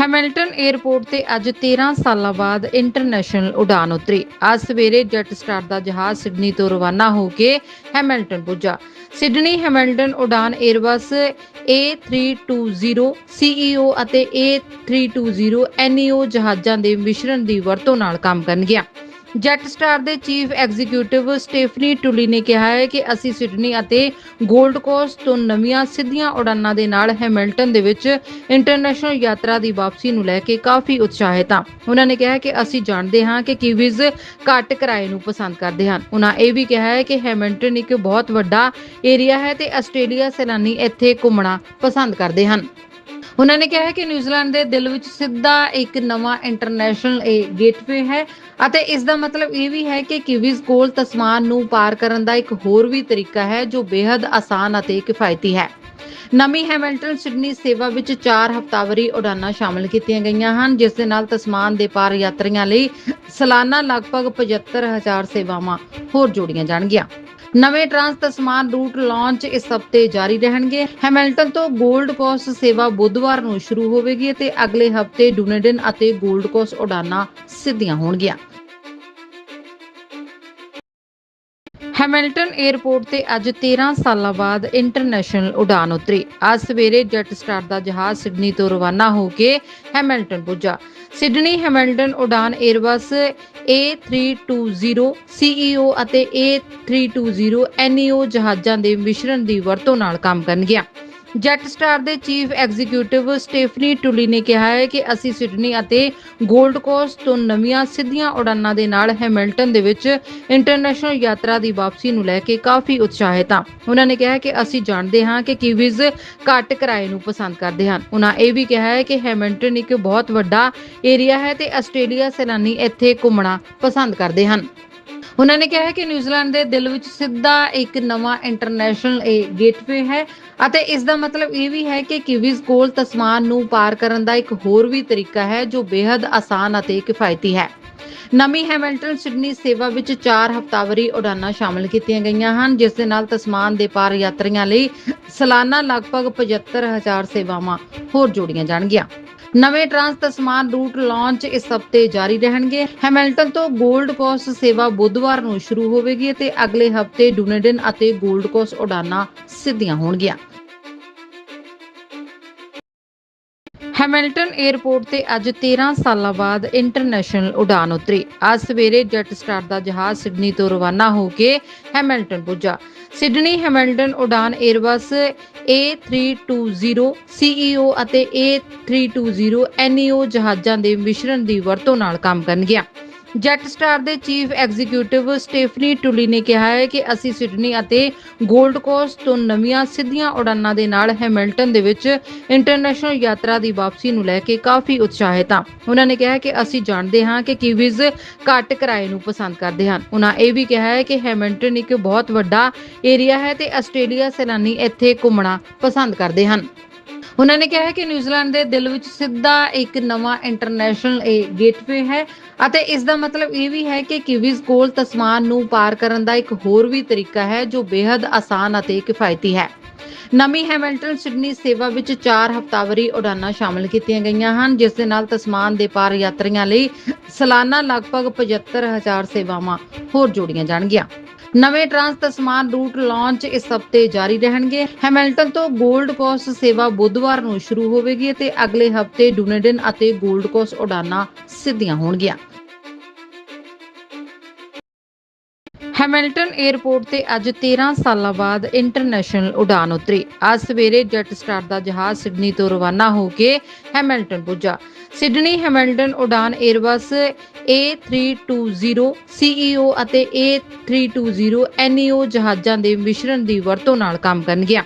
Hamilton airport ਤੇ ਅੱਜ 13 ਸਾਲਾਂ ਬਾਅਦ ਇੰਟਰਨੈਸ਼ਨਲ ਉਡਾਨ ਉਤਰੀ। ਅੱਜ ਸਵੇਰੇ ਜੈਟ ਸਟਾਰ ਦਾ ਜਹਾਜ਼ ਸਿਡਨੀ ਤੋਂ ਰਵਾਨਾ ਹੋ ਕੇ ਹੈਮਿਲਟਨ ਪੁੱਜਾ। ਸਿਡਨੀ ਹੈਮਿਲਟਨ ਉਡਾਨ 에ਅਰਬਸ A320 CEO E ਅਤੇ A320 NEO ਜਹਾਜ਼ਾਂ ਦੇ ਮਿਸ਼ਰਣ ਦੀ ਵਰਤੋਂ ਨਾਲ ਕੰਮ ਕਰਨਗੀਆਂ। ਜੈਟ ਸਟਾਰ ਦੇ ਚੀਫ ਐਗਜ਼ੀਕਿਊਟਿਵ ਸਟੇਫਨੀ ਟੁਲੀ ਨੇ ਕਿਹਾ ਹੈ ਕਿ ਅਸੀਂ ਸਿਡਨੀ ਅਤੇ 골ਡ ਕੋਸਟ ਤੋਂ ਨਵੀਆਂ ਸਿੱਧੀਆਂ ਉਡਾਨਾਂ ਦੇ ਨਾਲ ਹੈਮਿਲਟਨ ਦੇ ਵਿੱਚ ਇੰਟਰਨੈਸ਼ਨਲ ਯਾਤਰਾ ਦੀ ਵਾਪਸੀ ਨੂੰ ਲੈ ਕੇ ਕਾਫੀ ਉਤਸ਼ਾਹਿਤ ਹਾਂ। ਉਹਨਾਂ ਨੇ ਕਿਹਾ ਕਿ ਅਸੀਂ ਜਾਣਦੇ ਹਾਂ ਕਿ ਕਿਵੀਜ਼ ਘੱਟ ਕਿਰਾਏ ਨੂੰ ਪਸੰਦ ਕਰਦੇ ਹਨ। ਉਹਨਾਂ ਇਹ ਵੀ ਕਿਹਾ ਹੈ ਕਿ ਹੈਮਿਲਟਨ ਇੱਕ ਬਹੁਤ ਵੱਡਾ ਏਰੀਆ ਹੈ ਤੇ ਆਸਟ੍ਰੇਲੀਆ ਸੈਲਾਨੀ ਇੱਥੇ ਘੁੰਮਣਾ ਪਸੰਦ ਕਰਦੇ ਹਨ। ਉਹਨਾਂ ਨੇ ਕਿਹਾ ਹੈ ਕਿ ਨਿਊਜ਼ੀਲੈਂਡ ਦੇ ਦਿਲ ਵਿੱਚ ਸਿੱਧਾ ਇੱਕ ਨਵਾਂ ਇੰਟਰਨੈਸ਼ਨਲ ਗੇਟਵੇ ਹੈ ਅਤੇ ਇਸ ਦਾ ਮਤਲਬ ਇਹ ਵੀ ਹੈ ਕਿ ਕਿਵੀਜ਼ ਕੋਲ ਤਸਮਾਨ ਨੂੰ ਪਾਰ ਕਰਨ ਦਾ ਇੱਕ ਹੋਰ ਵੀ ਤਰੀਕਾ ਹੈ ਜੋ ਬੇहद ਆਸਾਨ ਅਤੇ ਕਿਫਾਇਤੀ ਹੈ। ਨਵੀਂ ਹੈਮਿਲਟਨ ਸਿਡਨੀ ਸੇਵਾ ਵਿੱਚ 4 ਹਫ਼ਤਾਵਾਰੀ ਉਡਾਨਾਂ ਸ਼ਾਮਲ ਕੀਤੀਆਂ ਗਈਆਂ ਹਨ, ਜਿਸ ਦੇ ਨਾਲ ਤਸਮਾਨ ਦੇ ਪਾਰ ਯਾਤਰੀਆਂ ਲਈ ਸਾਲਾਨਾ ਲਗਭਗ 75000 ਸੇਵਾਵਾਂ ਹੋਰ ਜੋੜੀਆਂ ਜਾਣਗੀਆਂ। ਨਵੇਂ ਟ੍ਰਾਂਸ ਤਸਮਾਨ ਰੂਟ ਲਾਂਚ ਇਸ ਹਫ਼ਤੇ ਜਾਰੀ ਰਹਿਣਗੇ। ਹੈਮਿਲਟਨ ਤੋਂ 골ਡ ਕੋਸਟ ਸੇਵਾ ਬੁੱਧਵਾਰ ਨੂੰ ਸ਼ੁਰੂ ਹੋਵੇਗੀ ਅਤੇ ਅਗਲੇ ਹਫ਼ਤੇ ਡੂਨੇਡਨ ਅਤੇ 골ਡ ਕੋਸਟ ਉਡਾਨਾਂ ਸਿੱਧੀਆਂ ਹੋਣਗੀਆਂ। ਹੈਮਿਲਟਨ 에ਅਰਪੋਰਟ ਤੇ ਅੱਜ 13 ਸਾਲਾਂ ਬਾਅਦ ਇੰਟਰਨੈਸ਼ਨਲ ਉਡਾਨ ਉਤਰੀ। ਅੱਜ ਸਵੇਰੇ ਜੈਟ ਸਟਾਰ ਦਾ ਜਹਾਜ਼ ਸਿਡਨੀ ਤੋਂ ਰਵਾਨਾ ਹੋ ਕੇ ਹੈਮਿਲਟਨ ਪੁੱਜਾ। ਸਿਡਨੀ ਹੈਮਿਲਟਨ ਉਡਾਨ 에ਅਰਬਸ A320 CEO E ਅਤੇ A320 NEO ਜਹਾਜ਼ਾਂ ਦੇ ਮਿਸ਼ਰਣ ਦੀ ਵਰਤੋਂ ਨਾਲ ਕੰਮ ਕਰਨਗੀਆਂ। ਜੈਟ ਸਟਾਰ ਦੇ ਚੀਫ ਐਗਜ਼ੀਕਿਊਟਿਵ ਸਟੇਫਨੀ ਟੁਲੀ ਨੇ ਕਿਹਾ ਹੈ ਕਿ ਅਸੀਂ ਸਿਡਨੀ ਅਤੇ 골ਡ ਕੋਸਟ ਤੋਂ ਨਵੀਆਂ ਸਿੱਧੀਆਂ ਉਡਾਨਾਂ ਦੇ ਨਾਲ ਹੈਮਿਲਟਨ ਦੇ ਵਿੱਚ ਇੰਟਰਨੈਸ਼ਨਲ ਯਾਤਰਾ ਦੀ ਵਾਪਸੀ ਨੂੰ ਲੈ ਕੇ ਕਾਫੀ ਉਤਸ਼ਾਹਿਤ ਹਾਂ। ਉਹਨਾਂ ਨੇ ਕਿਹਾ ਕਿ ਅਸੀਂ ਜਾਣਦੇ ਹਾਂ ਕਿ ਕਿਵੀਜ਼ ਘੱਟ ਕਿਰਾਏ ਨੂੰ ਪਸੰਦ ਕਰਦੇ ਹਨ। ਉਹਨਾਂ ਇਹ ਵੀ ਕਿਹਾ ਹੈ ਕਿ ਹੈਮਿਲਟਨ ਇੱਕ ਬਹੁਤ ਵੱਡਾ ਏਰੀਆ ਹੈ ਤੇ ਆਸਟ੍ਰੇਲੀਆ ਸੈਲਾਨੀ ਇੱਥੇ ਘੁੰਮਣਾ ਪਸੰਦ ਕਰਦੇ ਹਨ। ਉਹਨਾਂ ਨੇ ਕਿਹਾ ਹੈ ਕਿ ਨਿਊਜ਼ੀਲੈਂਡ ਦੇ ਦਿਲ ਵਿੱਚ ਸਿੱਧਾ ਇੱਕ ਨਵਾਂ ਇੰਟਰਨੈਸ਼ਨਲ ਗੇਟਵੇ ਹੈ ਅਤੇ ਇਸ ਦਾ ਮਤਲਬ ਇਹ ਵੀ ਹੈ ਕਿ ਕਿਵੀਜ਼ ਕੋਲ ਤਸਮਾਨ ਨੂੰ ਪਾਰ ਕਰਨ ਦਾ ਇੱਕ ਹੋਰ ਵੀ ਤਰੀਕਾ ਹੈ ਜੋ ਬੇहद ਆਸਾਨ ਅਤੇ ਕਿਫਾਇਤੀ ਹੈ। ਨਵੀਂ ਹੈਮਿਲਟਨ ਸਿਡਨੀ ਸੇਵਾ ਵਿੱਚ 4 ਹਫ਼ਤਾਵਾਰੀ ਉਡਾਨਾਂ ਸ਼ਾਮਲ ਕੀਤੀਆਂ ਗਈਆਂ ਹਨ, ਜਿਸ ਦੇ ਨਾਲ ਤਸਮਾਨ ਦੇ ਪਾਰ ਯਾਤਰੀਆਂ ਲਈ ਸਾਲਾਨਾ ਲਗਭਗ 75000 ਸੇਵਾਵਾਂ ਹੋਰ ਜੋੜੀਆਂ ਜਾਣਗੀਆਂ। ਨਵੇਂ ਟਰਾਂਸ ਤਸਮਾਨ ਰੂਟ ਲਾਂਚ ਇਸ ਹਫ਼ਤੇ ਜਾਰੀ ਰਹਿਣਗੇ। ਹੈਮਿਲਟਨ ਤੋਂ 골ਡ ਕੋਸਟ ਸੇਵਾ ਬੁੱਧਵਾਰ ਨੂੰ ਸ਼ੁਰੂ ਹੋਵੇਗੀ ਅਤੇ ਅਗਲੇ ਹਫ਼ਤੇ ਡੂਨੇਡਨ ਅਤੇ 골ਡ ਕੋਸਟ ਉਡਾਨਾਂ ਸਿੱਧੀਆਂ ਹੋਣਗੀਆਂ। ਹੈਮਿਲਟਨ 에ਅਰਪੋਰਟ ਤੇ ਅੱਜ 13 ਸਾਲਾਂ ਬਾਅਦ ਇੰਟਰਨੈਸ਼ਨਲ ਉਡਾਨ ਉਤਰੀ। ਅੱਜ ਸਵੇਰੇ ਜੈਟ ਸਟਾਰ ਦਾ ਜਹਾਜ਼ ਸਿਡਨੀ ਤੋਂ ਰਵਾਨਾ ਹੋ ਕੇ ਹੈਮਿਲਟਨ ਪੁੱਜਾ। ਸਿਡਨੀ ਹੈਮਿਲਟਨ ਉਡਾਨ 에ਅਰਬਸ A320 CEO E ਅਤੇ A320 NEO ਜਹਾਜ਼ਾਂ ਦੇ ਮਿਸ਼ਰਣ ਦੀ ਵਰਤੋਂ ਨਾਲ ਕੰਮ ਕਰਨਗੀਆਂ ਜੈਟ ਸਟਾਰ ਦੇ ਚੀਫ ਐਗਜ਼ੀਕਿਊਟਿਵ ਸਟੇਫਨੀ ਟੁਲੀ ਨੇ ਕਿਹਾ ਹੈ ਕਿ ਅਸੀਂ ਸਿਡਨੀ ਅਤੇ 골ਡ ਕੋਸਟ ਤੋਂ ਨਵੀਆਂ ਸਿੱਧੀਆਂ ਉਡਾਨਾਂ ਦੇ ਨਾਲ ਹੈਮਿਲਟਨ ਦੇ ਵਿੱਚ ਇੰਟਰਨੈਸ਼ਨਲ ਯਾਤਰਾ ਦੀ ਵਾਪਸੀ ਨੂੰ ਲੈ ਕੇ ਕਾਫੀ ਉਤਸ਼ਾਹਿਤ ਹਾਂ। ਉਹਨਾਂ ਨੇ ਕਿਹਾ ਕਿ ਅਸੀਂ ਜਾਣਦੇ ਹਾਂ ਕਿ ਕਿਵੀਜ਼ ਘੱਟ ਕਿਰਾਏ ਨੂੰ ਪਸੰਦ ਕਰਦੇ ਹਨ। ਉਹਨਾਂ ਇਹ ਵੀ ਕਿਹਾ ਹੈ ਕਿ ਹੈਮਿਲਟਨ ਇੱਕ ਬਹੁਤ ਵੱਡਾ ਏਰੀਆ ਹੈ ਤੇ ਆਸਟ੍ਰੇਲੀਆ ਸੈਲਾਨੀ ਇੱਥੇ ਘੁੰਮਣਾ ਪਸੰਦ ਕਰਦੇ ਹਨ। ਉਹਨਾਂ ਨੇ ਕਿਹਾ ਹੈ ਕਿ ਨਿਊਜ਼ੀਲੈਂਡ ਦੇ ਦਿਲ ਵਿੱਚ ਸਿੱਧਾ ਇੱਕ ਨਵਾਂ ਇੰਟਰਨੈਸ਼ਨਲ ਗੇਟਵੇ ਹੈ ਅਤੇ ਇਸ ਦਾ ਮਤਲਬ ਇਹ ਵੀ ਹੈ ਕਿ ਕਿਵੀਜ਼ ਕੋਲ ਤਸਮਾਨ ਨੂੰ ਪਾਰ ਕਰਨ ਦਾ ਇੱਕ ਹੋਰ ਵੀ ਤਰੀਕਾ ਹੈ ਜੋ ਬੇहद ਆਸਾਨ ਅਤੇ ਕਿਫਾਇਤੀ ਹੈ। ਨਵੀਂ ਹੈਮਿਲਟਨ ਸਿਡਨੀ ਸੇਵਾ ਵਿੱਚ 4 ਹਫ਼ਤਾਵਾਰੀ ਉਡਾਨਾਂ ਸ਼ਾਮਲ ਕੀਤੀਆਂ ਗਈਆਂ ਹਨ, ਜਿਸ ਦੇ ਨਾਲ ਤਸਮਾਨ ਦੇ ਪਾਰ ਯਾਤਰੀਆਂ ਲਈ ਸਾਲਾਨਾ ਲਗਭਗ 75000 ਸੇਵਾਵਾਂ ਹੋਰ ਜੋੜੀਆਂ ਜਾਣਗੀਆਂ। ਨਵੇਂ ਟਰਾਂਸ ਤਸਮਾਨ ਰੂਟ ਲਾਂਚ ਇਸ ਹਫ਼ਤੇ ਜਾਰੀ ਰਹਿਣਗੇ। ਹੈਮਿਲਟਨ ਤੋਂ 골ਡ ਕੋਸਟ ਸੇਵਾ ਬੁੱਧਵਾਰ ਨੂੰ ਸ਼ੁਰੂ ਹੋਵੇਗੀ ਅਤੇ ਅਗਲੇ ਹਫ਼ਤੇ ਡੂਨੇਡਨ ਅਤੇ 골ਡ ਕੋਸਟ ਉਡਾਨਾਂ ਸਿੱਧੀਆਂ ਹੋਣਗੀਆਂ। ਹੈਮਿਲਟਨ 에ਅਰਪੋਰਟ ਤੇ ਅੱਜ 13 ਸਾਲਾਂ ਬਾਅਦ ਇੰਟਰਨੈਸ਼ਨਲ ਉਡਾਨ ਉਤਰੀ। ਅੱਜ ਸਵੇਰੇ ਜੈਟ ਸਟਾਰ ਦਾ ਜਹਾਜ਼ ਸਿਡਨੀ ਤੋਂ ਰਵਾਨਾ ਹੋ ਕੇ ਹੈਮਿਲਟਨ ਪੁੱਜਾ। ਸਿਡਨੀ ਹੈਮਿਲਟਨ ਉਡਾਨ 에ਅਰਬਸ A320 CEO E ਅਤੇ A320 NEO ਜਹਾਜ਼ਾਂ ਦੇ ਮਿਸ਼ਰਣ ਦੀ ਵਰਤੋਂ ਨਾਲ ਕੰਮ ਕਰਨਗੀਆਂ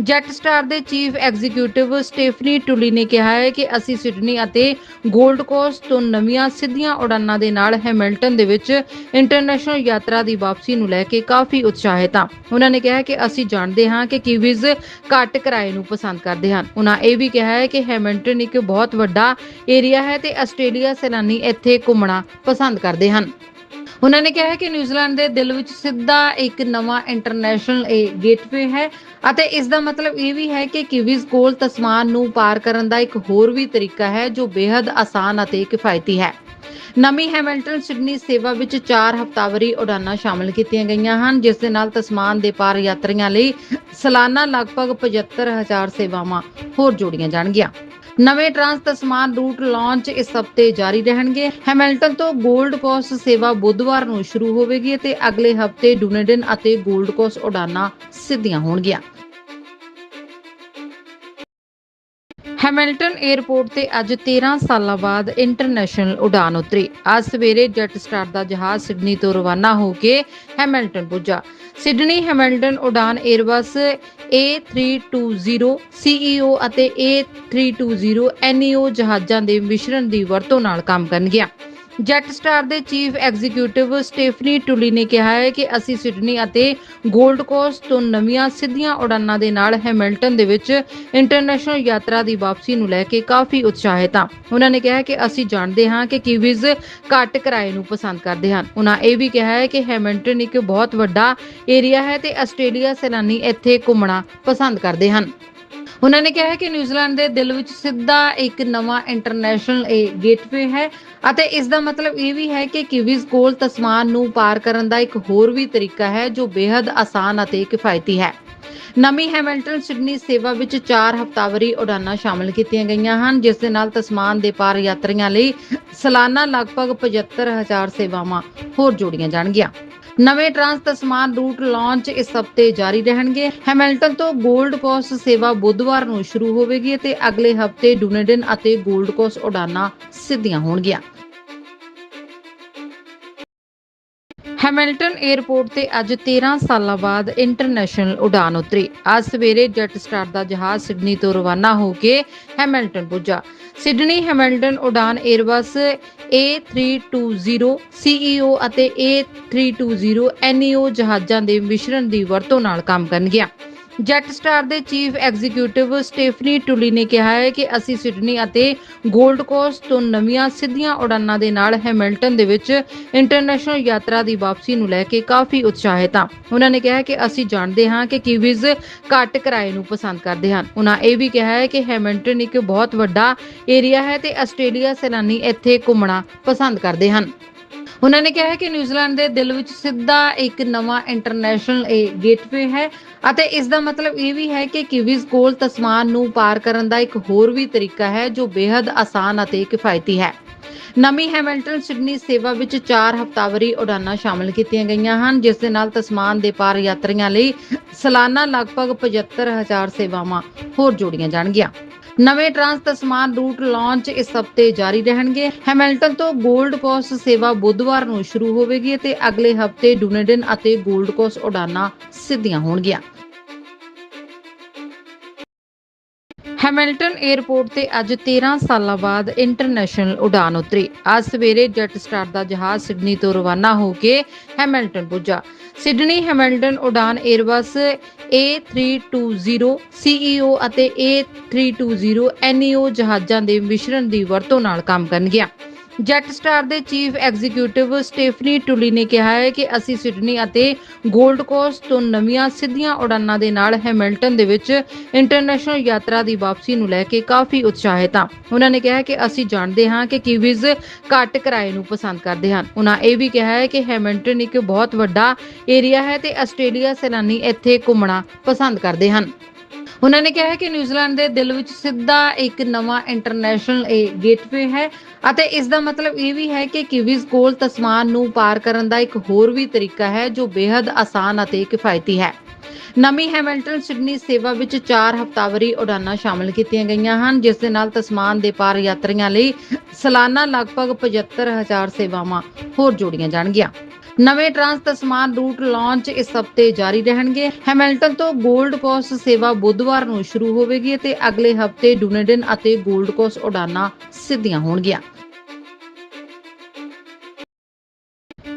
ਜੈਟ ਸਟਾਰ ਦੇ ਚੀਫ ਐਗਜ਼ੀਕਿਊਟਿਵ ਸਟੇਫਨੀ ਟੁਲੀ ਨੇ ਕਿਹਾ ਹੈ ਕਿ ਅਸੀਂ ਸਿਡਨੀ ਅਤੇ 골ਡ ਕੋਸਟ ਤੋਂ ਨਵੀਆਂ ਸਿੱਧੀਆਂ ਉਡਾਨਾਂ ਦੇ ਨਾਲ ਹੈਮਿਲਟਨ ਦੇ ਵਿੱਚ ਇੰਟਰਨੈਸ਼ਨਲ ਯਾਤਰਾ ਦੀ ਵਾਪਸੀ ਨੂੰ ਲੈ ਕੇ ਕਾਫੀ ਉਤਸ਼ਾਹਿਤ ਹਾਂ। ਉਹਨਾਂ ਨੇ ਕਿਹਾ ਕਿ ਅਸੀਂ ਜਾਣਦੇ ਹਾਂ ਕਿ ਕਿਵੀਜ਼ ਘੱਟ ਕਿਰਾਏ ਨੂੰ ਪਸੰਦ ਕਰਦੇ ਹਨ। ਉਹਨਾਂ ਇਹ ਵੀ ਕਿਹਾ ਹੈ ਕਿ ਹੈਮਿਲਟਨ ਇੱਕ ਬਹੁਤ ਵੱਡਾ ਏਰੀਆ ਹੈ ਤੇ ਆਸਟ੍ਰੇਲੀਆ ਸੈਲਾਨੀ ਇੱਥੇ ਘੁੰਮਣਾ ਪਸੰਦ ਕਰਦੇ ਹਨ। ਉਹਨਾਂ ਨੇ ਕਿਹਾ ਹੈ ਕਿ ਨਿਊਜ਼ੀਲੈਂਡ ਦੇ ਦਿਲ ਵਿੱਚ ਸਿੱਧਾ ਇੱਕ ਨਵਾਂ ਇੰਟਰਨੈਸ਼ਨਲ ਗੇਟਵੇ ਹੈ। ਅਤੇ ਇਸ ਦਾ ਮਤਲਬ ਇਹ ਵੀ ਹੈ ਕਿ ਕਿਵੀਜ਼ ਕੋਲ ਤਸਮਾਨ ਨੂੰ ਪਾਰ ਕਰਨ ਦਾ ਇੱਕ ਹੋਰ ਵੀ ਤਰੀਕਾ ਹੈ, ਜੋ ਬੇहद ਆਸਾਨ ਅਤੇ ਕਿਫਾਇਤੀ ਹੈ। ਨਵੀਂ ਹੈਮਿਲਟਨ ਸਿਡਨੀ ਸੇਵਾ ਵਿੱਚ 4 ਹਫਤਾਵਾਰੀ ਉਡਾਨਾਂ ਸ਼ਾਮਲ ਕੀਤੀਆਂ ਗਈਆਂ ਹਨ, ਜਿਸ ਦੇ ਨਾਲ ਤਸਮਾਨ ਦੇ ਪਾਰ ਯਾਤਰੀਆਂ ਲਈ ਸਾਲਾਨਾ ਲਗਭਗ 75000 ਸੇਵਾਵਾਂ ਹੋਰ ਜੋੜੀਆਂ ਜਾਣਗੀਆਂ। ਨਵੇਂ ਟ੍ਰਾਂਸ ਤਸਮਾਨ ਰੂਟ ਲਾਂਚ ਇਸ ਹਫ਼ਤੇ ਜਾਰੀ ਰਹਿਣਗੇ। ਹੈਮਿਲਟਨ ਤੋਂ ਗੋਲਡ ਕੋਸ ਸੇਵਾ ਬੁੱਧਵਾਰ ਨੂੰ ਸ਼ੁਰੂ ਹੋਵੇਗੀ ਅਤੇ ਅਗਲੇ ਹਫ਼ਤੇ ਡੂਨੇਡਨ ਅਤੇ ਗੋਲਡ ਕੋਸਟ ਉਡਾਨਾਂ ਸਿੱਧੀਆਂ ਹੋਣਗੀਆਂ। ਹੈਮਿਲਟਨ 에ਅਰਪੋਰਟ ਤੇ ਅੱਜ 13 ਸਾਲਾਂ ਬਾਅਦ ਇੰਟਰਨੈਸ਼ਨਲ ਉਡਾਨ ਉਤਰੀ। ਅੱਜ ਸਵੇਰੇ ਜੈਟ ਸਟਾਰ ਦਾ ਜਹਾਜ਼ ਸਿਡਨੀ ਤੋਂ ਰਵਾਨਾ ਹੋ ਕੇ ਹੈਮਿਲਟਨ ਪੁੱਜਾ। ਸਿਡਨੀ ਹੈਮਿਲਟਨ ਉਡਾਨ 에ਅਰਬਸ A320 CEO ਅਤੇ A320 NEO ਜਹਾਜ਼ਾਂ ਦੇ ਮਿਸ਼ਰਣ ਦੀ ਵਰਤੋਂ ਨਾਲ ਕੰਮ ਕਰਨਗੀਆਂ ਜੈਟ ਸਟਾਰ ਦੇ ਚੀਫ ਐਗਜ਼ੀਕਿਊਟਿਵ ਸਟੇਫਨੀ ਟੁਲੀ ਨੇ ਕਿਹਾ ਹੈ ਕਿ ਅਸੀਂ ਸਿਡਨੀ ਅਤੇ 골ਡ ਕੋਸਟ ਤੋਂ ਨਵੀਆਂ ਸਿੱਧੀਆਂ ਉਡਾਨਾਂ ਦੇ ਨਾਲ ਹੈਮਿਲਟਨ ਦੇ ਵਿੱਚ ਇੰਟਰਨੈਸ਼ਨਲ ਯਾਤਰਾ ਦੀ ਵਾਪਸੀ ਨੂੰ ਲੈ ਕੇ ਕਾਫੀ ਉਤਸ਼ਾਹਿਤ ਹਾਂ। ਉਹਨਾਂ ਨੇ ਕਿਹਾ ਕਿ ਅਸੀਂ ਜਾਣਦੇ ਹਾਂ ਕਿ ਕਿਵੀਜ਼ ਘੱਟ ਕਿਰਾਏ ਨੂੰ ਪਸੰਦ ਕਰਦੇ ਹਨ। ਉਹਨਾਂ ਇਹ ਵੀ ਕਿਹਾ ਹੈ ਕਿ ਹੈਮਿਲਟਨ ਇੱਕ ਬਹੁਤ ਵੱਡਾ ਏਰੀਆ ਹੈ ਤੇ ਆਸਟ੍ਰੇਲੀਆ ਸੈਲਾਨੀ ਇੱਥੇ ਘੁੰਮਣਾ ਪਸੰਦ ਕਰਦੇ ਹਨ। ਉਹਨਾਂ ਨੇ ਕਿਹਾ ਹੈ ਕਿ ਨਿਊਜ਼ੀਲੈਂਡ ਦੇ ਦਿਲ ਵਿੱਚ ਸਿੱਧਾ ਇੱਕ ਨਵਾਂ ਇੰਟਰਨੈਸ਼ਨਲ ਗੇਟਵੇ ਹੈ ਅਤੇ ਇਸ ਦਾ ਮਤਲਬ ਇਹ ਵੀ ਹੈ ਕਿ ਕਿਵੀਜ਼ ਕੋਲ ਤਸਮਾਨ ਨੂੰ ਪਾਰ ਕਰਨ ਦਾ ਇੱਕ ਹੋਰ ਵੀ ਤਰੀਕਾ ਹੈ ਜੋ ਬੇहद ਆਸਾਨ ਅਤੇ ਕਿਫਾਇਤੀ ਹੈ। ਨਵੀਂ ਹੈਮਿਲਟਨ ਸਿਡਨੀ ਸੇਵਾ ਵਿੱਚ 4 ਹਫ਼ਤਾਵਾਰੀ ਉਡਾਨਾਂ ਸ਼ਾਮਲ ਕੀਤੀਆਂ ਗਈਆਂ ਹਨ, ਜਿਸ ਦੇ ਨਾਲ ਤਸਮਾਨ ਦੇ ਪਾਰ ਯਾਤਰੀਆਂ ਲਈ ਸਾਲਾਨਾ ਲਗਭਗ 75000 ਸੇਵਾਵਾਂ ਹੋਰ ਜੋੜੀਆਂ ਜਾਣਗੀਆਂ। ਨਵੇਂ ਟ੍ਰਾਂਸ ਤਸਮਾਨ ਰੂਟ ਲਾਂਚ ਇਸ ਹਫ਼ਤੇ ਜਾਰੀ ਰਹਿਣਗੇ। ਹੈਮਿਲਟਨ ਤੋਂ 골ਡ ਕੋਸਟ ਸੇਵਾ ਬੁੱਧਵਾਰ ਨੂੰ ਸ਼ੁਰੂ ਹੋਵੇਗੀ ਅਤੇ ਅਗਲੇ ਹਫ਼ਤੇ ਡੂਨੇਡਨ ਅਤੇ 골ਡ ਕੋਸਟ ਉਡਾਨਾਂ ਸਿੱਧੀਆਂ ਹੋਣਗੀਆਂ। ਹੈਮਿਲਟਨ 에ਅਰਪੋਰਟ ਤੇ ਅੱਜ 13 ਸਾਲਾਂ ਬਾਅਦ ਇੰਟਰਨੈਸ਼ਨਲ ਉਡਾਨ ਉਤਰੀ। ਅੱਜ ਸਵੇਰੇ ਜੈਟ ਸਟਾਰ ਦਾ ਜਹਾਜ਼ ਸਿਡਨੀ ਤੋਂ ਰਵਾਨਾ ਹੋ ਕੇ ਹੈਮਿਲਟਨ ਪੁੱਜਾ। ਸਿਡਨੀ ਹੈਮਿਲਟਨ ਉਡਾਨ 에ਅਰਬਸ A320 CEO ਅਤੇ A320 NEO ਜਹਾਜ਼ਾਂ ਦੇ ਮਿਸ਼ਰਣ ਦੀ ਵਰਤੋਂ ਨਾਲ ਕੰਮ ਕਰਨਗੀਆਂ। ਜੈਟ ਸਟਾਰ ਦੇ ਚੀਫ ਐਗਜ਼ੀਕਿਊਟਿਵ ਸਟੇਫਨੀ ਟੁਲੀ ਨੇ ਕਿਹਾ ਹੈ ਕਿ ਅਸੀਂ ਸਿਡਨੀ ਅਤੇ 골ਡ ਕੋਸਟ ਤੋਂ ਨਵੀਆਂ ਸਿੱਧੀਆਂ ਉਡਾਨਾਂ ਦੇ ਨਾਲ ਹੈਮਿਲਟਨ ਦੇ ਵਿੱਚ ਇੰਟਰਨੈਸ਼ਨਲ ਯਾਤਰਾ ਦੀ ਵਾਪਸੀ ਨੂੰ ਲੈ ਕੇ ਕਾਫੀ ਉਤਸ਼ਾਹਿਤ ਹਾਂ। ਉਹਨਾਂ ਨੇ ਕਿਹਾ ਕਿ ਅਸੀਂ ਜਾਣਦੇ ਹਾਂ ਕਿ ਕਿਵੀਜ਼ ਘੱਟ ਕਿਰਾਏ ਨੂੰ ਪਸੰਦ ਕਰਦੇ ਹਨ। ਉਹਨਾਂ ਇਹ ਵੀ ਕਿਹਾ ਹੈ ਕਿ ਹੈਮਿਲਟਨ ਇੱਕ ਬਹੁਤ ਵੱਡਾ ਏਰੀਆ ਹੈ ਤੇ ਆਸਟ੍ਰੇਲੀਆ ਸੈਲਾਨੀ ਇੱਥੇ ਘੁੰਮਣਾ ਪਸੰਦ ਕਰਦੇ ਹਨ। ਉਹਨਾਂ ਨੇ ਕਿਹਾ ਹੈ ਕਿ ਨਿਊਜ਼ੀਲੈਂਡ ਦੇ ਦਿਲ ਵਿੱਚ ਸਿੱਧਾ ਇੱਕ ਨਵਾਂ ਇੰਟਰਨੈਸ਼ਨਲ ਗੇਟਵੇ ਹੈ। ਅਤੇ ਇਸ ਦਾ ਮਤਲਬ ਇਹ ਵੀ ਹੈ ਕਿ ਕਿਵੀਜ਼ ਕੋਲ ਤਸਮਾਨ ਨੂੰ ਪਾਰ ਕਰਨ ਦਾ ਇੱਕ ਹੋਰ ਵੀ ਤਰੀਕਾ ਹੈ, ਜੋ ਬੇहद ਆਸਾਨ ਅਤੇ ਕਿਫਾਇਤੀ ਹੈ। ਨਵੀਂ ਹੈਮਿਲਟਨ ਸਿਡਨੀ ਸੇਵਾ ਵਿੱਚ 4 ਹਫ਼ਤਾਵਾਰੀ ਉਡਾਨਾਂ ਸ਼ਾਮਲ ਕੀਤੀਆਂ ਗਈਆਂ ਹਨ, ਜਿਸ ਦੇ ਨਾਲ ਤਸਮਾਨ ਦੇ ਪਾਰ ਯਾਤਰੀਆਂ ਲਈ ਸਾਲਾਨਾ ਲਗਭਗ 75000 ਸੇਵਾਵਾਂ ਹੋਰ ਜੋੜੀਆਂ ਜਾਣਗੀਆਂ। ਨਵੇਂ ਟਰਾਂਸ ਤਸਮਾਨ ਰੂਟ ਲਾਂਚ ਇਸ ਹਫ਼ਤੇ ਜਾਰੀ ਰਹਿਣਗੇ। ਹੈਮਿਲਟਨ ਤੋਂ 골ਡ ਕੋਸਟ ਸੇਵਾ ਬੁੱਧਵਾਰ ਨੂੰ ਸ਼ੁਰੂ ਹੋਵੇਗੀ ਅਤੇ ਅਗਲੇ ਹਫ਼ਤੇ ਡੂਨੇਡਨ ਅਤੇ 골ਡ ਕੋਸਟ ਉਡਾਨਾਂ ਸਿੱਧੀਆਂ ਹੋਣਗੀਆਂ। ਹੈਮਿਲਟਨ 에ਅਰਪੋਰਟ ਤੇ ਅੱਜ 13 ਸਾਲਾਂ ਬਾਅਦ ਇੰਟਰਨੈਸ਼ਨਲ ਉਡਾਨ ਉਤਰੀ। ਅੱਜ ਸਵੇਰੇ ਜੈਟ ਸਟਾਰ ਦਾ ਜਹਾਜ਼ ਸਿਡਨੀ ਤੋਂ ਰਵਾਨਾ ਹੋ ਕੇ ਹੈਮਿਲਟਨ ਪੁੱਜਾ। ਸਿਡਨੀ ਹੈਮਿਲਟਨ ਉਡਾਨ 에ਅਰਬਸ A320 CEO ਅਤੇ A320 NEO ਜਹਾਜ਼ਾਂ ਦੇ ਮਿਸ਼ਰਣ ਦੀ ਵਰਤੋਂ ਨਾਲ ਕੰਮ ਕਰਨਗੀਆਂ ਜੈਟ ਸਟਾਰ ਦੇ ਚੀਫ ਐਗਜ਼ੀਕਿਊਟਿਵ ਸਟੇਫਨੀ ਟੁਲੀ ਨੇ ਕਿਹਾ ਹੈ ਕਿ ਅਸੀਂ ਸਿਡਨੀ ਅਤੇ 골ਡ ਕੋਸਟ ਤੋਂ ਨਵੀਆਂ ਸਿੱਧੀਆਂ ਉਡਾਨਾਂ ਦੇ ਨਾਲ ਹੈਮਿਲਟਨ ਦੇ ਵਿੱਚ ਇੰਟਰਨੈਸ਼ਨਲ ਯਾਤਰਾ ਦੀ ਵਾਪਸੀ ਨੂੰ ਲੈ ਕੇ ਕਾਫੀ ਉਤਸ਼ਾਹਿਤ ਹਾਂ। ਉਹਨਾਂ ਨੇ ਕਿਹਾ ਕਿ ਅਸੀਂ ਜਾਣਦੇ ਹਾਂ ਕਿ ਕਿਵੀਜ਼ ਘੱਟ ਕਿਰਾਏ ਨੂੰ ਪਸੰਦ ਕਰਦੇ ਹਨ। ਉਹਨਾਂ ਇਹ ਵੀ ਕਿਹਾ ਹੈ ਕਿ ਹੈਮਿਲਟਨ ਇੱਕ ਬਹੁਤ ਵੱਡਾ ਏਰੀਆ ਹੈ ਤੇ ਆਸਟ੍ਰੇਲੀਆ ਸੈਲਾਨੀ ਇੱਥੇ ਘੁੰਮਣਾ ਪਸੰਦ ਕਰਦੇ ਹਨ। ਉਹਨਾਂ ਨੇ ਕਿਹਾ ਹੈ ਕਿ ਨਿਊਜ਼ੀਲੈਂਡ ਦੇ ਦਿਲ ਵਿੱਚ ਸਿੱਧਾ ਇੱਕ ਨਵਾਂ ਇੰਟਰਨੈਸ਼ਨਲ ਗੇਟਵੇ ਹੈ ਅਤੇ ਇਸ ਦਾ ਮਤਲਬ ਇਹ ਵੀ ਹੈ ਕਿ ਕਿਵੀਜ਼ ਕੋਲ ਤਸਮਾਨ ਨੂੰ ਪਾਰ ਕਰਨ ਦਾ ਇੱਕ ਹੋਰ ਵੀ ਤਰੀਕਾ ਹੈ ਜੋ ਬੇहद ਆਸਾਨ ਅਤੇ ਕਿਫਾਇਤੀ ਹੈ। ਨਵੀਂ ਹੈਮਿਲਟਨ ਸਿਡਨੀ ਸੇਵਾ ਵਿੱਚ 4 ਹਫ਼ਤਾਵਾਰੀ ਉਡਾਨਾਂ ਸ਼ਾਮਲ ਕੀਤੀਆਂ ਗਈਆਂ ਹਨ, ਜਿਸ ਦੇ ਨਾਲ ਤਸਮਾਨ ਦੇ ਪਾਰ ਯਾਤਰੀਆਂ ਲਈ ਸਾਲਾਨਾ ਲਗਭਗ 75000 ਸੇਵਾਵਾਂ ਹੋਰ ਜੋੜੀਆਂ ਜਾਣਗੀਆਂ। ਨਵੇਂ ਟ੍ਰਾਂਸ ਤਸਮਾਨ ਰੂਟ ਲਾਂਚ ਇਸ ਹਫ਼ਤੇ ਜਾਰੀ ਰਹਿਣਗੇ। ਹੈਮਿਲਟਨ ਤੋਂ 골ਡ ਕੋਸਟ ਸੇਵਾ ਬੁੱਧਵਾਰ ਨੂੰ ਸ਼ੁਰੂ ਹੋਵੇਗੀ ਅਤੇ ਅਗਲੇ ਹਫ਼ਤੇ ਡੂਨੇਡਨ ਅਤੇ 골ਡ ਕੋਸਟ ਉਡਾਨਾਂ ਸਿੱਧੀਆਂ ਹੋਣਗੀਆਂ।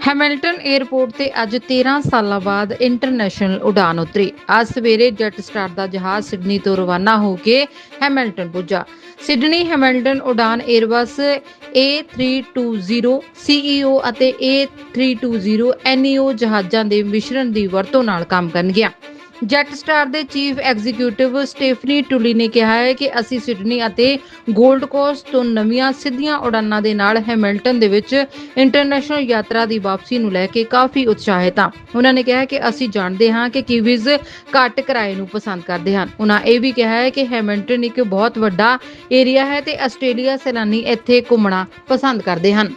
ਹੈਮਿਲਟਨ 에ਅਰਪੋਰਟ ਤੇ ਅੱਜ 13 ਸਾਲਾਂ ਬਾਅਦ ਇੰਟਰਨੈਸ਼ਨਲ ਉਡਾਨ ਉਤਰੀ। ਅੱਜ ਸਵੇਰੇ ਜੈਟ ਸਟਾਰ ਦਾ ਜਹਾਜ਼ ਸਿਡਨੀ ਤੋਂ ਰਵਾਨਾ ਹੋ ਕੇ ਹੈਮਿਲਟਨ ਪੁੱਜਾ। ਸਿਡਨੀ ਹੈਮਿਲਟਨ ਉਡਾਨ 에ਅਰਬਸ A320 CEO ਅਤੇ A320 NEO ਜਹਾਜ਼ਾਂ ਦੇ ਮਿਸ਼ਰਣ ਦੀ ਵਰਤੋਂ ਨਾਲ ਕੰਮ ਕਰਨਗੀਆਂ। ਜੈਟ ਸਟਾਰ ਦੇ ਚੀਫ ਐਗਜ਼ੀਕਿਊਟਿਵ ਸਟੇਫਨੀ ਟੁਲੀ ਨੇ ਕਿਹਾ ਹੈ ਕਿ ਅਸੀਂ ਸਿਡਨੀ ਅਤੇ 골ਡ ਕੋਸਟ ਤੋਂ ਨਵੀਆਂ ਸਿੱਧੀਆਂ ਉਡਾਨਾਂ ਦੇ ਨਾਲ ਹੈਮਿਲਟਨ ਦੇ ਵਿੱਚ ਇੰਟਰਨੈਸ਼ਨਲ ਯਾਤਰਾ ਦੀ ਵਾਪਸੀ ਨੂੰ ਲੈ ਕੇ ਕਾਫੀ ਉਤਸ਼ਾਹਿਤ ਹਾਂ। ਉਹਨਾਂ ਨੇ ਕਿਹਾ ਕਿ ਅਸੀਂ ਜਾਣਦੇ ਹਾਂ ਕਿ ਕਿਵੀਜ਼ ਘੱਟ ਕਿਰਾਏ ਨੂੰ ਪਸੰਦ ਕਰਦੇ ਹਨ। ਉਹਨਾਂ ਇਹ ਵੀ ਕਿਹਾ ਹੈ ਕਿ ਹੈਮਿਲਟਨ ਇੱਕ ਬਹੁਤ ਵੱਡਾ ਏਰੀਆ ਹੈ ਤੇ ਆਸਟ੍ਰੇਲੀਆ ਸੈਲਾਨੀ ਇੱਥੇ ਘੁੰਮਣਾ ਪਸੰਦ ਕਰਦੇ ਹਨ।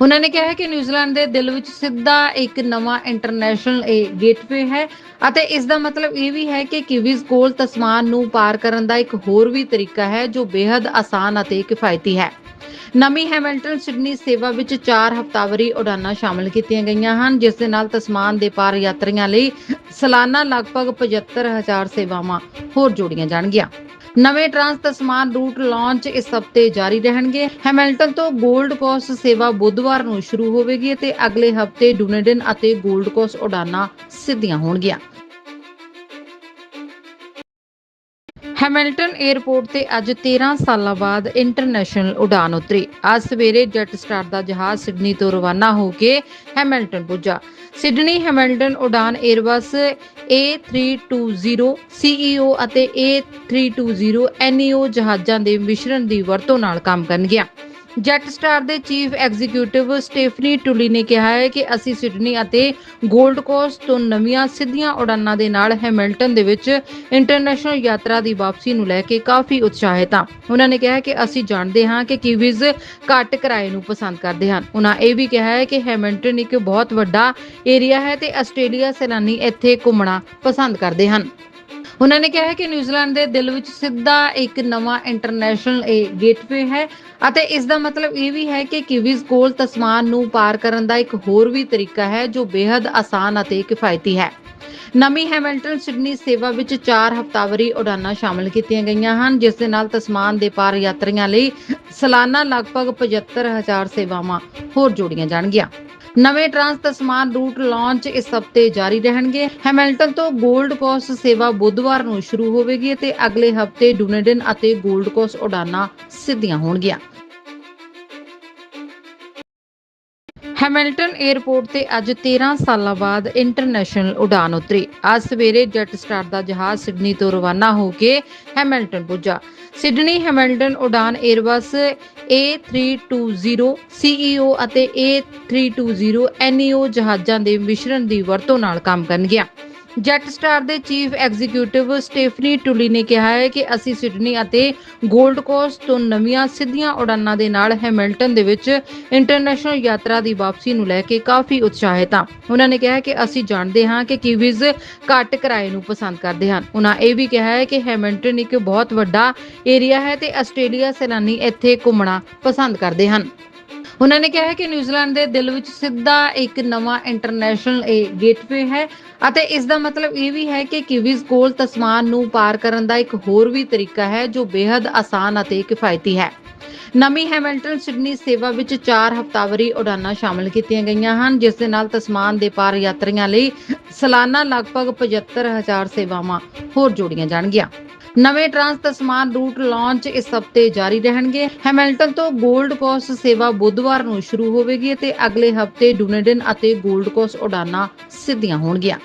ਉਹਨਾਂ ਨੇ ਕਿਹਾ ਹੈ ਕਿ ਨਿਊਜ਼ੀਲੈਂਡ ਦੇ ਦਿਲ ਵਿੱਚ ਸਿੱਧਾ ਇੱਕ ਨਵਾਂ ਇੰਟਰਨੈਸ਼ਨਲ ਗੇਟਵੇ ਹੈ। ਅਤੇ ਇਸ ਦਾ ਮਤਲਬ ਇਹ ਵੀ ਹੈ ਕਿ ਕਿਵੀਜ਼ ਕੋਲ ਤਸਮਾਨ ਨੂੰ ਪਾਰ ਕਰਨ ਦਾ ਇੱਕ ਹੋਰ ਵੀ ਤਰੀਕਾ ਹੈ, ਜੋ ਬੇहद ਆਸਾਨ ਅਤੇ ਕਿਫਾਇਤੀ ਹੈ। ਨਵੀਂ ਹੈਮਿਲਟਨ ਸਿਡਨੀ ਸੇਵਾ ਵਿੱਚ 4 ਹਫਤਾਵਾਰੀ ਉਡਾਨਾਂ ਸ਼ਾਮਲ ਕੀਤੀਆਂ ਗਈਆਂ ਹਨ, ਜਿਸ ਦੇ ਨਾਲ ਤਸਮਾਨ ਦੇ ਪਾਰ ਯਾਤਰੀਆਂ ਲਈ ਸਾਲਾਨਾ ਲਗਭਗ 75000 ਸੇਵਾਵਾਂ ਹੋਰ ਜੋੜੀਆਂ ਜਾਣਗੀਆਂ। ਨਵੇਂ ਟ੍ਰਾਂਸ ਤਸਮਾਨ ਰੂਟ ਲਾਂਚ ਇਸ ਹਫ਼ਤੇ ਜਾਰੀ ਰਹਿਣਗੇ। ਹੈਮਿਲਟਨ ਤੋਂ ਗੋਲਡ ਕੋਸ ਸੇਵਾ ਬੁੱਧਵਾਰ ਨੂੰ ਸ਼ੁਰੂ ਹੋਵੇਗੀ ਅਤੇ ਅਗਲੇ ਹਫ਼ਤੇ ਡੂਨੇਡਨ ਅਤੇ ਗੋਲਡ ਕੋਸਟ ਉਡਾਨਾਂ ਸਿੱਧੀਆਂ ਹੋਣਗੀਆਂ। ਹੈਮਿਲਟਨ 에ਅਰਪੋਰਟ ਤੇ ਅੱਜ 13 ਸਾਲਾਂ ਬਾਅਦ ਇੰਟਰਨੈਸ਼ਨਲ ਉਡਾਨ ਉਤਰੀ। ਅੱਜ ਸਵੇਰੇ ਜੈਟ ਸਟਾਰ ਦਾ ਜਹਾਜ਼ ਸਿਡਨੀ ਤੋਂ ਰਵਾਨਾ ਹੋ ਕੇ ਹੈਮਿਲਟਨ ਪੁੱਜਾ। ਸਿਡਨੀ ਹੈਮਿਲਟਨ ਉਡਾਨ 에ਅਰਬਸ A320 CEO ਅਤੇ A320 NEO ਜਹਾਜ਼ਾਂ ਦੇ ਮਿਸ਼ਰਣ ਦੀ ਵਰਤੋਂ ਨਾਲ ਕੰਮ ਕਰਨਗੀਆਂ ਜੈਟ ਸਟਾਰ ਦੇ ਚੀਫ ਐਗਜ਼ੀਕਿਊਟਿਵ ਸਟੇਫਨੀ ਟੁਲੀ ਨੇ ਕਿਹਾ ਹੈ ਕਿ ਅਸੀਂ ਸਿਡਨੀ ਅਤੇ 골ਡ ਕੋਸਟ ਤੋਂ ਨਵੀਆਂ ਸਿੱਧੀਆਂ ਉਡਾਨਾਂ ਦੇ ਨਾਲ ਹੈਮਿਲਟਨ ਦੇ ਵਿੱਚ ਇੰਟਰਨੈਸ਼ਨਲ ਯਾਤਰਾ ਦੀ ਵਾਪਸੀ ਨੂੰ ਲੈ ਕੇ ਕਾਫੀ ਉਤਸ਼ਾਹਿਤ ਹਾਂ। ਉਹਨਾਂ ਨੇ ਕਿਹਾ ਕਿ ਅਸੀਂ ਜਾਣਦੇ ਹਾਂ ਕਿ ਕਿਵੀਜ਼ ਘੱਟ ਕਿਰਾਏ ਨੂੰ ਪਸੰਦ ਕਰਦੇ ਹਨ। ਉਹਨਾਂ ਇਹ ਵੀ ਕਿਹਾ ਹੈ ਕਿ ਹੈਮਿਲਟਨ ਇੱਕ ਬਹੁਤ ਵੱਡਾ ਏਰੀਆ ਹੈ ਤੇ ਆਸਟ੍ਰੇਲੀਆ ਸੈਲਾਨੀ ਇੱਥੇ ਘੁੰਮਣਾ ਪਸੰਦ ਕਰਦੇ ਹਨ। ਉਹਨਾਂ ਨੇ ਕਿਹਾ ਹੈ ਕਿ ਨਿਊਜ਼ੀਲੈਂਡ ਦੇ ਦਿਲ ਵਿੱਚ ਸਿੱਧਾ ਇੱਕ ਨਵਾਂ ਇੰਟਰਨੈਸ਼ਨਲ ਇਹ ਗੇਟਵੇ ਹੈ ਅਤੇ ਇਸ ਦਾ ਮਤਲਬ ਇਹ ਵੀ ਹੈ ਕਿ ਕਿਵੀਜ਼ ਕੋਲ ਤਸਮਾਨ ਨੂੰ ਪਾਰ ਕਰਨ ਦਾ ਇੱਕ ਹੋਰ ਵੀ ਤਰੀਕਾ ਹੈ ਜੋ ਬੇहद ਆਸਾਨ ਅਤੇ ਕਿਫਾਇਤੀ ਹੈ। ਨਵੀਂ ਹੈਮਿਲਟਨ ਸਿਡਨੀ ਸੇਵਾ ਵਿੱਚ 4 ਹਫ਼ਤਾਵਾਰੀ ਉਡਾਨਾਂ ਸ਼ਾਮਲ ਕੀਤੀਆਂ ਗਈਆਂ ਹਨ, ਜਿਸ ਦੇ ਨਾਲ ਤਸਮਾਨ ਦੇ ਪਾਰ ਯਾਤਰੀਆਂ ਲਈ ਸਾਲਾਨਾ ਲਗਭਗ 75000 ਸੇਵਾਵਾਂ ਹੋਰ ਜੋੜੀਆਂ ਜਾਣਗੀਆਂ। ਨਵੇਂ ਟਰਾਂਸ ਤਸਮਾਨ ਰੂਟ ਲਾਂਚ ਇਸ ਹਫ਼ਤੇ ਜਾਰੀ ਰਹਿਣਗੇ। ਹੈਮਿਲਟਨ ਤੋਂ 골ਡ ਕੋਸਟ ਸੇਵਾ ਬੁੱਧਵਾਰ ਨੂੰ ਸ਼ੁਰੂ ਹੋਵੇਗੀ ਅਤੇ ਅਗਲੇ ਹਫ਼ਤੇ ਡੂਨੇਡਨ ਅਤੇ 골ਡ ਕੋਸਟ ਉਡਾਨਾਂ ਸਿੱਧੀਆਂ ਹੋਣਗੀਆਂ। ਹੈਮਿਲਟਨ 에ਅਰਪੋਰਟ ਤੇ ਅੱਜ 13 ਸਾਲਾਂ ਬਾਅਦ ਇੰਟਰਨੈਸ਼ਨਲ ਉਡਾਨ ਉਤਰੀ। ਅੱਜ ਸਵੇਰੇ ਜੈਟ ਸਟਾਰ ਦਾ ਜਹਾਜ਼ ਸਿਡਨੀ ਤੋਂ ਰਵਾਨਾ ਹੋ ਕੇ ਹੈਮਿਲਟਨ ਪੁੱਜਾ। ਸਿਡਨੀ ਹੈਮਿਲਟਨ ਉਡਾਨ 에ਅਰਬਸ A320 CEO ਅਤੇ A320 NEO ਜਹਾਜ਼ਾਂ ਦੇ ਮਿਸ਼ਰਣ ਦੀ ਵਰਤੋਂ ਨਾਲ ਕੰਮ ਕਰਨਗੀਆਂ ਜੈਟ ਸਟਾਰ ਦੇ ਚੀਫ ਐਗਜ਼ੀਕਿਊਟਿਵ ਸਟੇਫਨੀ ਟੁਲੀ ਨੇ ਕਿਹਾ ਹੈ ਕਿ ਅਸੀਂ ਸਿਡਨੀ ਅਤੇ 골ਡ ਕੋਸਟ ਤੋਂ ਨਵੀਆਂ ਸਿੱਧੀਆਂ ਉਡਾਨਾਂ ਦੇ ਨਾਲ ਹੈਮਿਲਟਨ ਦੇ ਵਿੱਚ ਇੰਟਰਨੈਸ਼ਨਲ ਯਾਤਰਾ ਦੀ ਵਾਪਸੀ ਨੂੰ ਲੈ ਕੇ ਕਾਫੀ ਉਤਸ਼ਾਹਿਤ ਹਾਂ। ਉਹਨਾਂ ਨੇ ਕਿਹਾ ਕਿ ਅਸੀਂ ਜਾਣਦੇ ਹਾਂ ਕਿ ਕਿਵੀਜ਼ ਘੱਟ ਕਿਰਾਏ ਨੂੰ ਪਸੰਦ ਕਰਦੇ ਹਨ। ਉਹਨਾਂ ਇਹ ਵੀ ਕਿਹਾ ਹੈ ਕਿ ਹੈਮਿਲਟਨ ਇੱਕ ਬਹੁਤ ਵੱਡਾ ਏਰੀਆ ਹੈ ਤੇ ਆਸਟ੍ਰੇਲੀਆ ਸੈਲਾਨੀ ਇੱਥੇ ਘੁੰਮਣਾ ਪਸੰਦ ਕਰਦੇ ਹਨ। ਉਹਨਾਂ ਨੇ ਕਿਹਾ ਹੈ ਕਿ ਨਿਊਜ਼ੀਲੈਂਡ ਦੇ ਦਿਲ ਵਿੱਚ ਸਿੱਧਾ ਇੱਕ ਨਵਾਂ ਇੰਟਰਨੈਸ਼ਨਲ ਗੇਟਵੇ ਹੈ। ਅਤੇ ਇਸ ਦਾ ਮਤਲਬ ਇਹ ਵੀ ਹੈ ਕਿ ਕਿਵੀਜ਼ ਕੋਲ ਤਸਮਾਨ ਨੂੰ ਪਾਰ ਕਰਨ ਦਾ ਇੱਕ ਹੋਰ ਵੀ ਤਰੀਕਾ ਹੈ, ਜੋ ਬੇहद ਆਸਾਨ ਅਤੇ ਕਿਫਾਇਤੀ ਹੈ। ਨਵੀਂ ਹੈਮਿਲਟਨ ਸਿਡਨੀ ਸੇਵਾ ਵਿੱਚ 4 ਹਫਤਾਵਾਰੀ ਉਡਾਨਾਂ ਸ਼ਾਮਲ ਕੀਤੀਆਂ ਗਈਆਂ ਹਨ, ਜਿਸ ਦੇ ਨਾਲ ਤਸਮਾਨ ਦੇ ਪਾਰ ਯਾਤਰੀਆਂ ਲਈ ਸਾਲਾਨਾ ਲਗਭਗ 75000 ਸੇਵਾਵਾਂ ਹੋਰ ਜੋੜੀਆਂ ਜਾਣਗੀਆਂ। ਨਵੇਂ ਟ੍ਰਾਂਸ ਤਸਮਾਨ ਰੂਟ ਲਾਂਚ ਇਸ ਹਫ਼ਤੇ ਜਾਰੀ ਰਹਿਣਗੇ। ਹੈਮਿਲਟਨ ਤੋਂ ਗੋਲਡ ਕੋਸ ਸੇਵਾ ਬੁੱਧਵਾਰ ਨੂੰ ਸ਼ੁਰੂ ਹੋਵੇਗੀ ਅਤੇ ਅਗਲੇ ਹਫ਼ਤੇ ਡੂਨੇਡਨ ਅਤੇ ਗੋਲਡ ਕੋਸਟ ਉਡਾਨਾਂ ਸਿੱਧੀਆਂ ਹੋਣਗੀਆਂ।